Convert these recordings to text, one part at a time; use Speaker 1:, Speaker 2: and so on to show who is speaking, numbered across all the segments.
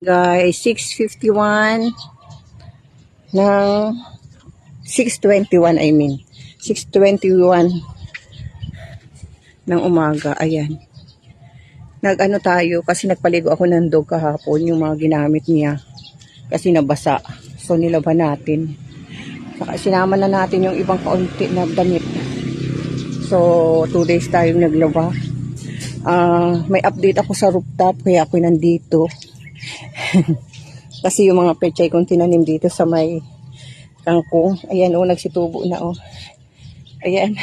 Speaker 1: Guys, 6.51 ng 6.21 I mean. 6.21 ng umaga. Ayan. Nag-ano tayo kasi nagpaligo ako ng dog kahapon yung mga ginamit niya. Kasi nabasa. So nilaban natin. Saka sinama na natin yung ibang kaunti na damit. So, two days tayong naglaba. Ah, may update ako sa rooftop kaya ako nandito. Kasi yung mga pechay kong tinanim dito sa may kangkong. Ayan, oh, nagsitubo na, oh. Ayan.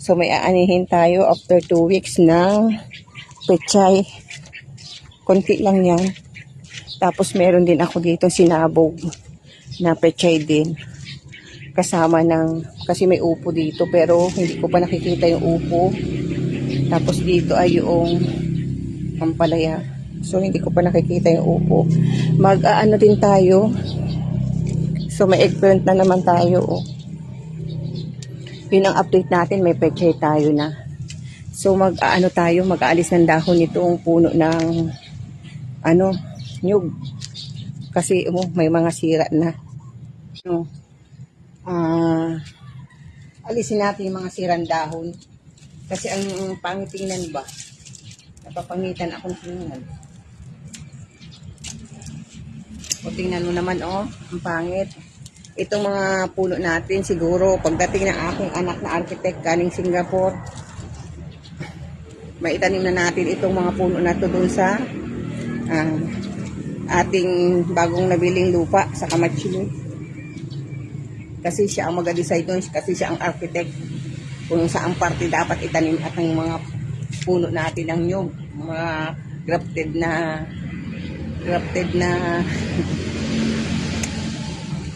Speaker 1: So, may aanihin tayo after two weeks ng pechay. Konti lang yan. Tapos, meron din ako dito sinabog na pechay din. Kasama ng, kasi may upo dito, pero hindi ko pa nakikita yung upo. Tapos, dito ay yung pampalaya. So, hindi ko pa nakikita yung upo. Mag-aano din tayo. So, may eggplant na naman tayo. Oh. Yun ang update natin. May pechay tayo na. So, mag-aano tayo. Mag-aalis ng dahon nitong puno ng ano, nyug. Kasi, oh, may mga sira na. No. Ah, alisin natin yung mga sirang dahon. Kasi ang pangitingnan ba, napapangitan akong tingnan. O tingnan mo naman oh, ang pangit. Itong mga puno natin siguro pagdating ng aking anak na architect galing Singapore, maitanim na natin itong mga puno na to dun sa ah, ating bagong nabiling lupa sa Kamatsili. Kasi siya ang mag-decide doon, kasi siya ang architect kung saan parte dapat itanim at ang mga puno natin ng nyug, mga grafted na grafted na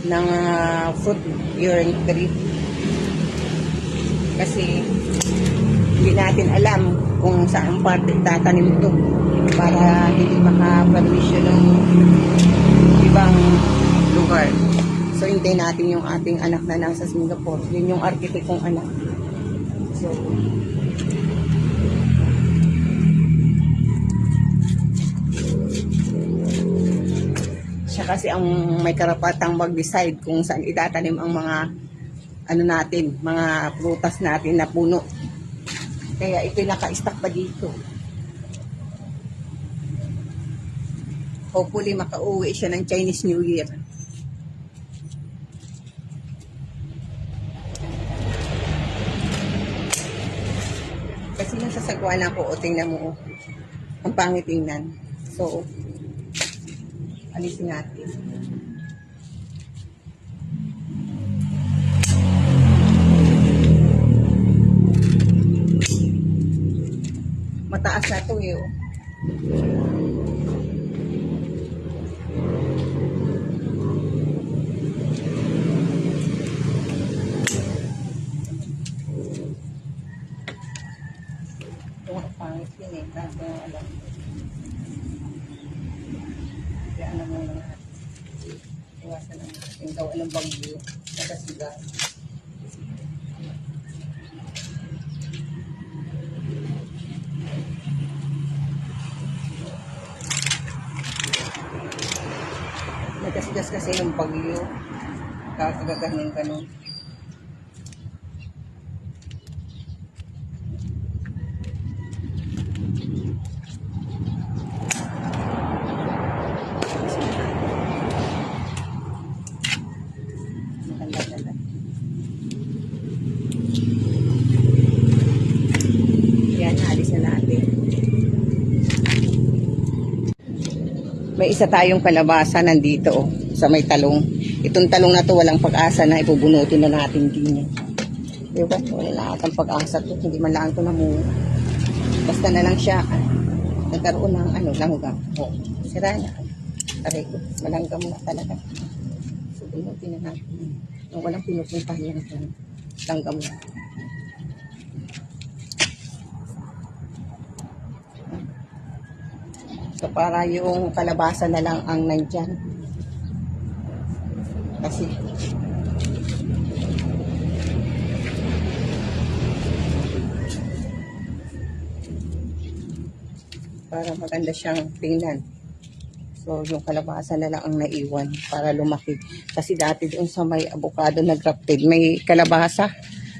Speaker 1: ng ah, fruit bearing tree. Kasi hindi natin alam kung saan parte tatanim ito para hindi makaperwisyo ng ibang lugar. So, hintayin natin yung ating anak na nasa Singapore. Yun yung architect kong anak. So, kasi ang may karapatang mag-decide kung saan itatanim ang mga ano natin, mga prutas natin na puno. Kaya ito naka-stack pa dito. Hopefully makauwi siya ng Chinese New Year. Kasi nasa sagwa na ako, o tingnan mo, oh. ang pangit tingnan. So, alisin natin. Mataas na to eh. oh. Ito ang pangit yun eh. Lahat na alam. Kaya alam mo lang natin. Iwasan ang ng bagyo. Nakasigal. Nagasgas kasi yung bagyo. Kakagaganin ka nun. Maganda-ganda. Yan, alis na natin. May isa tayong kalabasa nandito oh, sa may talong. Itong talong na to walang pag-asa na ipubunutin na natin din. Diba? Wala na atang pag-asa to. Hindi man lang ito namunga. Basta na lang siya nagkaroon ng ano, langgam. Oh, sira na. Aray ko, malanggam na talaga. So, bunutin na natin. Nung walang pinupuntahan yan. Langgam na. Para yung kalabasa na lang ang nandyan. Kasi, para maganda siyang tingnan. So, yung kalabasa na lang ang naiwan para lumaki. Kasi dati doon sa may avocado na grafted, may kalabasa.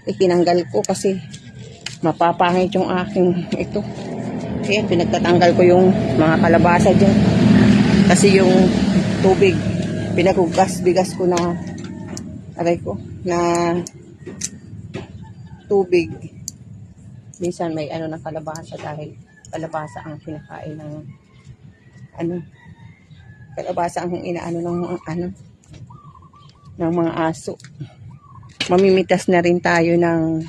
Speaker 1: Itinanggal ko kasi mapapangit yung aking ito. Kaya pinagtatanggal ko yung mga kalabasa dyan. Kasi yung tubig, pinagugas-bigas ko na aray ko, na tubig. Minsan may ano ng kalabasa dahil kalabasa ang kinakain ng ano kalabasa ang inaano ng ano ng mga aso. Mamimitas na rin tayo ng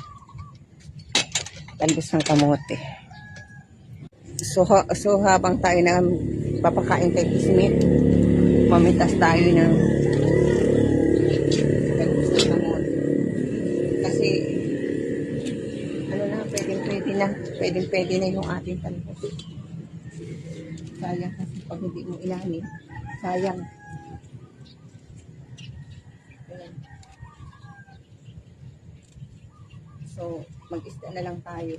Speaker 1: talbos ng kamote. So, ha- so habang tayo na papakain kay Kismet, mamitas tayo ng. Kasi ano na, pwedeng pwede na, pwedeng pwede na yung ating talbos. Sayang kasi pag hindi mo ilalim, sayang. Ayan. So, mag-isda na lang tayo.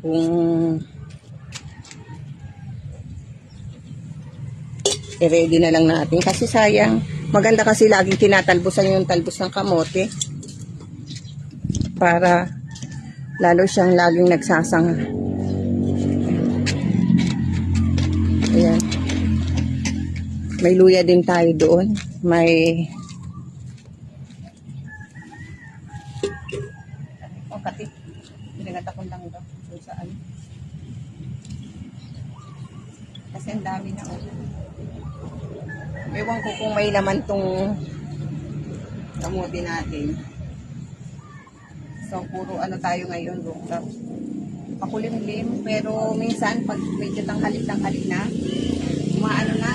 Speaker 1: Kung i-ready na lang natin kasi sayang. Maganda kasi laging tinatalbosan yung talbos ng kamote para lalo siyang laging nagsasanga. Ayan. May luya din tayo doon. May Oh, kati. Pinagatakon lang daw. So, saan? Kasi ang dami na. Oh. Ewan ko kung may laman tong kamote natin. So, puro ano tayo ngayon, rooftop. Pakulimlim, pero minsan, pag medyo tanghali-tanghali na, umaano na,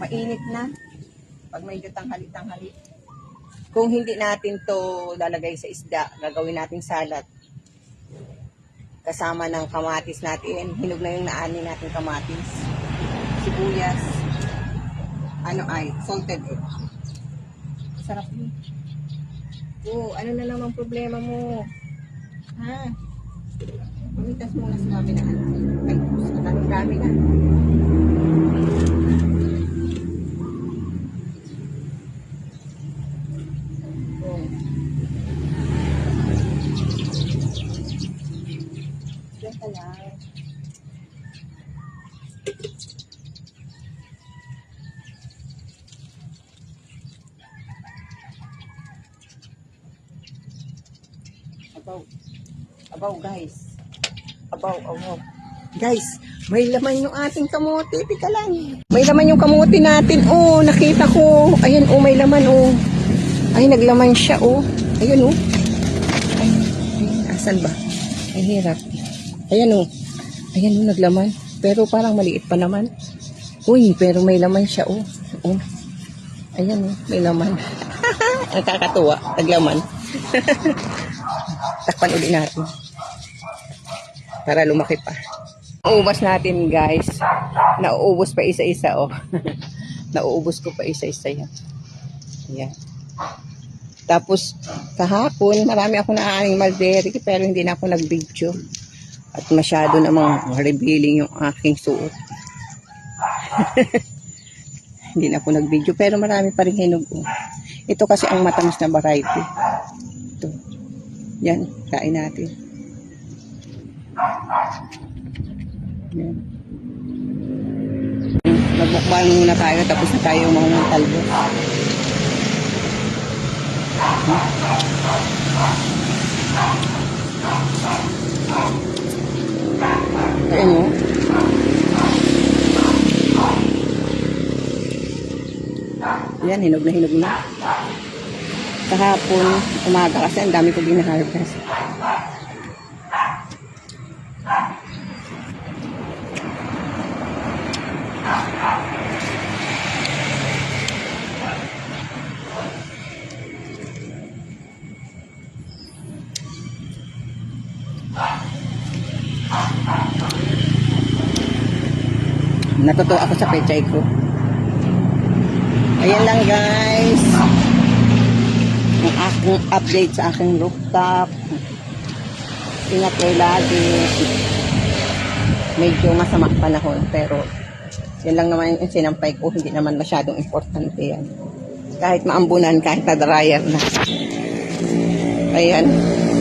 Speaker 1: mainit na, pag medyo tanghali-tanghali. Kung hindi natin to lalagay sa isda, gagawin natin salad. Kasama ng kamatis natin, hinog na yung naani natin kamatis. Sibuyas, ano ay, salted egg. Sarap yun. Oo, ano na naman problema mo? Ha? Pamitas muna sa kami na ano. Ay, sa kami na. Abaw. Abaw, guys. Abaw, abaw. Guys, may laman yung ating kamote. Tika lang. May laman yung kamote natin. Oh, nakita ko. Ayan, oh, may laman, oh. Ay, naglaman siya, oh. Ayun, oh. Ay, ay, asan ba? Ay, hirap. Ayan, oh. Ayan, oh, naglaman. Pero parang maliit pa naman. Uy, pero may laman siya, oh. Oh. Ayan, oh, may laman. Nakakatuwa. Naglaman. Takpan ulit natin. Para lumaki pa. Uubos natin guys. Nauubos pa isa-isa oh. Nauubos ko pa isa-isa yan. Yan. Tapos kahapon marami ako naaaning malderi pero hindi na ako nag-video. At masyado namang revealing yung aking suot. hindi na ako nag-video pero marami pa rin hinog. oh. Ito kasi ang matamis na variety. Yan, kain natin. Yan. Magmukbang muna tayo tapos na tayo mga talbo. Ayan mo. Yan, hinog na hinog na. Kahapon, umaga kasi ang dami ko ginaharvest. Natuto ako sa pechay ko. Ayan lang guys. Yung update sa aking rooftop. Ingat kayo lagi. Medyo masama ang panahon pero yan lang naman yung sinampay ko. Hindi naman masyadong importante yan. Kahit maambunan, kahit na dryer na. Ayan.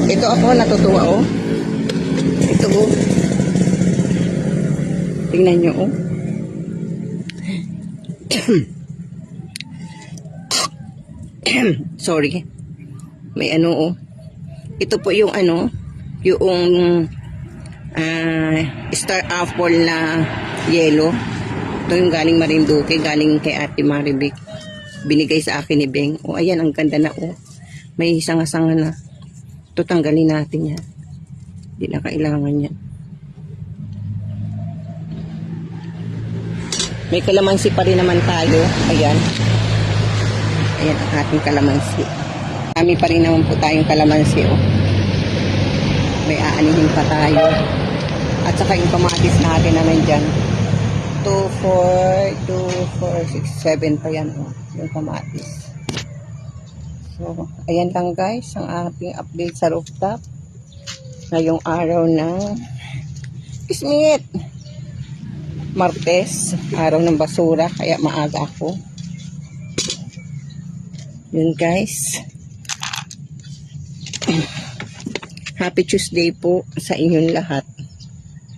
Speaker 1: Ito ako natutuwa oh. Ito oh. Tingnan nyo oh. Sorry. May ano oh. Ito po yung ano, yung ah, star apple na yellow. Ito yung galing Marinduque, galing kay Ate Maribik. Binigay sa akin ni Beng. O ayan, ang ganda na oh. May sanga-sanga na. Ito tanggalin natin yan. Hindi na kailangan yan. May kalamansi pa rin naman tayo. Ayan. Ayan ang ating kalamansi. Kami pa rin naman po tayong kalamansi. Oh. May aanihin pa tayo. At saka yung kamatis natin na nandyan. 2, 4, 2, 4, 6, 7 pa yan. Oh, yung kamatis. So, ayan lang guys ang ating update sa rooftop. Ngayong araw ng Smith. Martes, araw ng basura, kaya maaga ako. Yun guys. Happy Tuesday po sa inyong lahat.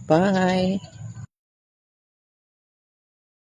Speaker 1: Bye!